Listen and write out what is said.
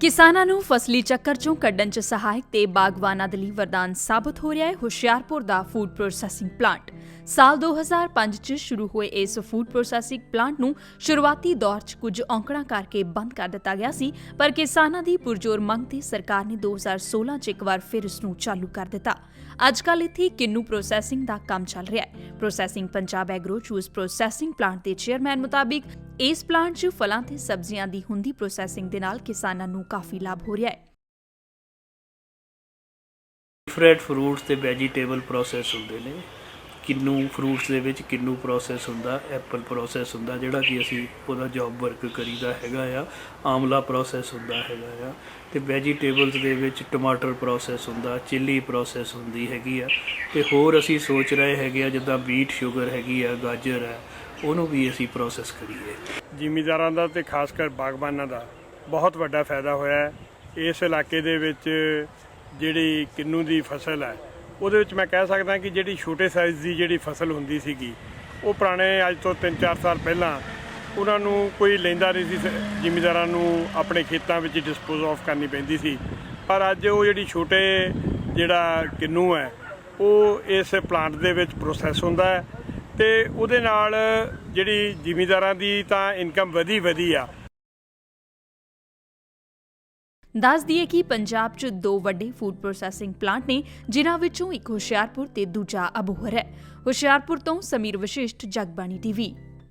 ਕਿਸਾਨਾਂ ਨੂੰ ਫਸਲੀ ਚੱਕਰ ਚੋਂ ਕੱਢਣ 'ਚ ਸਹਾਇਕ ਤੇ ਬਾਗਵਾਨਾਂ ਦੇ ਲਈ ਵਰਦਾਨ ਸਾਬਤ ਹੋ ਰਿਹਾ ਹੈ। ਹੁਸ਼ਿਆਰਪੁਰ ਦਾ ਫੂਡ ਪ੍ਰੋਸੈਸਿੰਗ ਪਲਾਂਟ ਸਾਲ 2005 'ਚ ਸ਼ੁਰੂ ਹੋਏ ਇਸ ਫੂਡ ਪ੍ਰੋਸੈਸਿੰਗ ਪਲਾਂਟ ਨੂੰ ਸ਼ੁਰੂਆਤੀ ਦੌਰ 'ਚ ਕੁਝ ਔਂਕੜਾਂ ਕਰਕੇ ਬੰਦ ਕਰ ਦਿੱਤਾ ਗਿਆ ਸੀ, ਪਰ ਕਿਸਾਨਾਂ ਦੀ ਪੁਰਜੋਰ ਮੰਗ ਤੇ ਸਰਕਾਰ ਨੇ 2016 'ਚ ਇੱਕ ਵਾਰ ਫਿਰ ਇਸ ਨੂੰ ਚਾਲੂ ਕਰ ਦਿੱਤਾ। ਅੱਜ ਕੱਲ ਇੱਥੇ ਕਿੰਨੂ ਪ੍ਰੋਸੈਸਿੰਗ ਦਾ ਕੰਮ ਚੱਲ ਰਿਹਾ ਹੈ। Processing Punjab agro juice processing plant ਦੇ ਚੇਅਰਮੈਨ ਮੁਤਾਬਿਕ ਇਸ ਪਲਾਂਟ 'ਚ ਫਲਾਂ ਤੇ ਸਬਜ਼ੀਆਂ ਦੀ ਹੁੰਦੀ ਪ੍ਰੋਸੈਸਿੰਗ ਦੇ ਨਾਲ ਕਿਸਾਨਾਂ ਨੂੰ ਕਾਫੀ ਲਾਭ ਹੋ ਰਿਹਾ ਹੈ। ਡਿਫਰੈਂਟ ਫਰੂਟਸ ਤੇ ਵੈਜੀਟੇਬਲ ਪ੍ਰੋਸੈਸ ਹੁੰਦੇ ਨੇ। ਕਿੰਨੂ ਫਰੂਟਸ ਦੇ ਵਿੱਚ ਕਿੰਨੂ ਪ੍ਰੋਸੈਸ ਹੁੰਦਾ ਐਪਲ ਪ੍ਰੋਸੈਸ ਹੁੰਦਾ, ਜਿਹੜਾ ਕਿ ਅਸੀਂ ਉਹਦਾ ਜੌਬ ਵਰਕ ਕਰੀਦਾ ਹੈਗਾ ਆ ਆਮਲਾ ਪ੍ਰੋਸੈਸ ਹੁੰਦਾ ਹੈਗਾ ਆ। ਤੇ ਵੈਜੀਟੇਬਲਸ ਦੇ ਵਿੱਚ ਟਮਾਟਰ ਪ੍ਰੋਸੈਸ ਹੁੰਦਾ ਚਿੱਲੀ ਪ੍ਰੋਸੈਸ ਹੁੰਦੀ ਹੈਗੀ ਆ। ਤੇ ਹੋਰ ਅਸੀਂ ਸੋਚ ਰਹੇ ਹੈਗੇ ਆ, ਜਿੱਦਾਂ ਬੀਟ ਸ਼ੂਗਰ ਹੈਗੀ ਆ, ਗਾਜਰ ਹੈ ਉਹਨੂੰ ਵੀ ਅਸੀਂ ਪ੍ਰੋਸੈਸ ਕਰੀਏ। ਜ਼ਿਮੀਦਾਰਾਂ ਦਾ ਤੇ ਖਾਸ ਕਰ ਬਾਗਬਾਨਾਂ ਦਾ ਬਹੁਤ ਵੱਡਾ ਫਾਇਦਾ ਹੋਇਆ ਹੈ। ਇਸ ਇਲਾਕੇ ਦੇ ਵਿੱਚ ਜਿਹੜੀ ਕਿੰਨੂ ਦੀ ਫਸਲ ਹੈ, ਉਹਦੇ ਵਿੱਚ ਮੈਂ ਕਹਿ ਸਕਦਾ ਕਿ ਜਿਹੜੀ ਛੋਟੇ ਸਾਈਜ਼ ਦੀ ਜਿਹੜੀ ਫਸਲ ਹੁੰਦੀ ਸੀਗੀ, ਉਹ ਪੁਰਾਣੇ ਅੱਜ ਤੋਂ 3-4 ਸਾਲ ਪਹਿਲਾਂ ਉਹਨਾਂ ਨੂੰ ਕੋਈ ਲੈਂਦਾ ਨਹੀਂ ਸੀ, ਜ਼ਿਮੀਦਾਰਾਂ ਨੂੰ ਆਪਣੇ ਖੇਤਾਂ ਵਿੱਚ ਡਿਸਪੋਜ਼ ਆਫ ਕਰਨੀ ਪੈਂਦੀ ਸੀ। ਪਰ ਅੱਜ ਉਹ ਜਿਹੜੀ ਛੋਟੇ ਜਿਹੜਾ ਕਿੰਨੂ ਹੈ, ਉਹ ਇਸ ਪਲਾਂਟ ਦੇ ਵਿੱਚ ਪ੍ਰੋਸੈਸ ਹੁੰਦਾ ਹੈ। ਤੇ ਉਹਦੇ ਨਾਲ ਜਿਹੜੀ ਜ਼ਿਮੀਂਦਾਰਾਂ ਦੀ ਤਾਂ ਇਨਕਮ ਵਧੀ ਵਧੀ ਆ। ਦੱਸ ਦਈਏ ਕਿ ਪੰਜਾਬ 'ਚ ਦੋ ਵੱਡੇ ਫੂਡ ਪ੍ਰੋਸੈਸਿੰਗ ਪਲਾਂਟ ਨੇ, ਜਿਨ੍ਹਾਂ ਵਿੱਚੋਂ ਇੱਕ ਹੁਸ਼ਿਆਰਪੁਰ ਤੇ ਦੂਜਾ ਅਬੋਹਰ ਹੈ। ਹੁਸ਼ਿਆਰਪੁਰ ਤੋਂ ਸਮੀਰ ਵਸ਼ਿਸ਼ਟ, ਜਗਬਾਣੀ ਟੀਵੀ।